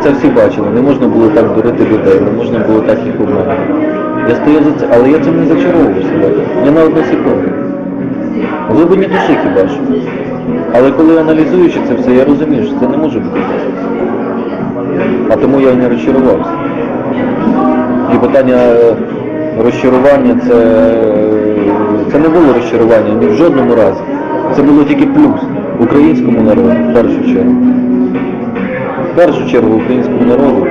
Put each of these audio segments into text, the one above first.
Це всі бачили, не можна було так дурити людей, не можна було так їх обманути. Я стояв за це, але я цим не зачаровував себе. Я на одну секунду. В глибині душі хіба що. Але коли аналізуючи це все, я розумію, що це не може бути. А тому я не розчарувався. І питання е, розчарування це, це не було розчарування ні в жодному разі. Це було тільки плюс українському народу, в першу чергу. В першу чергу українському народу,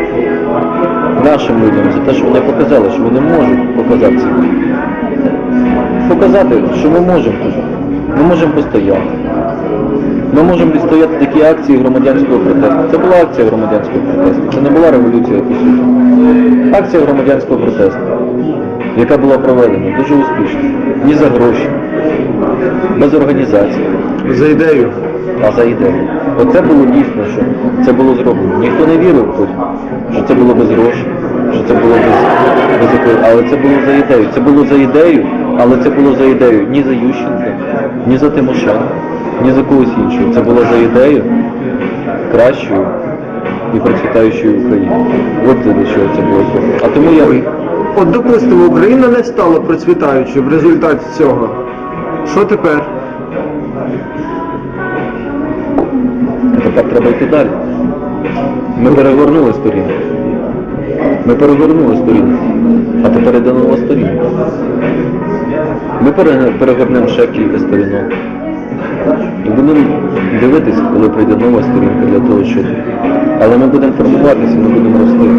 нашим людям, за те, що вони показали, що вони можуть показати себе. Показати, що ми можемо. Ми можемо постояти. Ми можемо відстояти такі акції громадянського протесту. Це була акція громадянського протесту. Це не була революція по суті. Акція громадянського протесту, яка була проведена дуже успішно. Ні за гроші, без організації, За ідею. а за ідею. Оце було дійсно, що це зроблено. Ніхто не вірив що це було без грошей, що це було без, без якої- але це було за ідею. Це було за ідею, але це було за ідею ні за Ющенка, ні за Тимошенко, ні за когось іншого. Це було за ідею кращою і процвітаючою України. От для чого це було. А тому я От допустимо, Україна не стала процвітаючою в результаті цього. Що тепер? тепер треба йти далі. Ми перегорнули сторінку. Ми перегорнули сторінку. А тепер йде нова сторінка. Ми перегорнемо ще кілька сторінок. І будемо дивитися, коли прийде нова сторінка для того, щоб. Але ми будемо формуватися, ми будемо рости.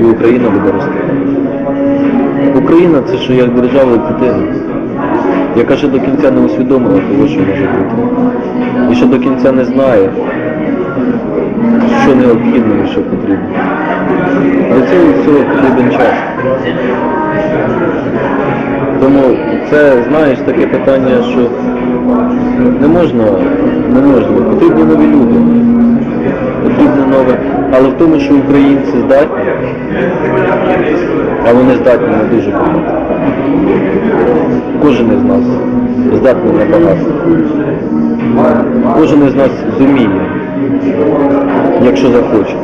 І Україна буде рости. Україна це що як держава дитина, яка ще до кінця не усвідомила того, що може бути. І ще до кінця не знає, що необхідно що потрібно. Для цього всього потрібен час. Тому це, знаєш, таке питання, що не можна, не можна. Потрібні нові люди. Потрібне нове. Але в тому, що українці здатні, а вони здатні на дуже багато. Кожен із нас здатний на багато. Кожен із нас зуміє, якщо захоче.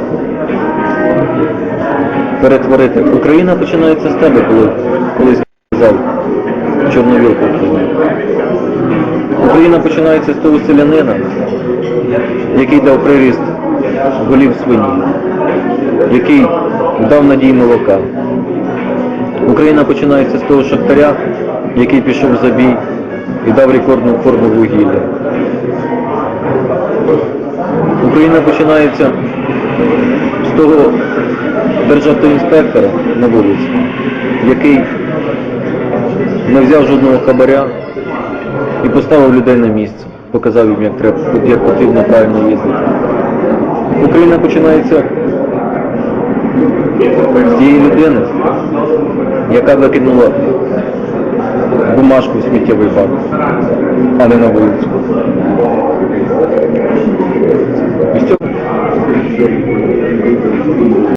Перетворити. Україна починається з тебе, коли колись сказав Чорновілка Україна. Починається з того селянина, який дав приріст голів свині, який дав надій молока. Україна починається з того шахтаря, який пішов в забій і дав рекордну форму вугілля. Україна починається з того державного інспектора на вулиці, який не взяв жодного хабаря і поставив людей на місце, показав їм, як треба, як потрібно правильно їздити. Україна починається з тієї людини, яка викинула бумажку в сміттєвий бак, а не на вулицю. І з цього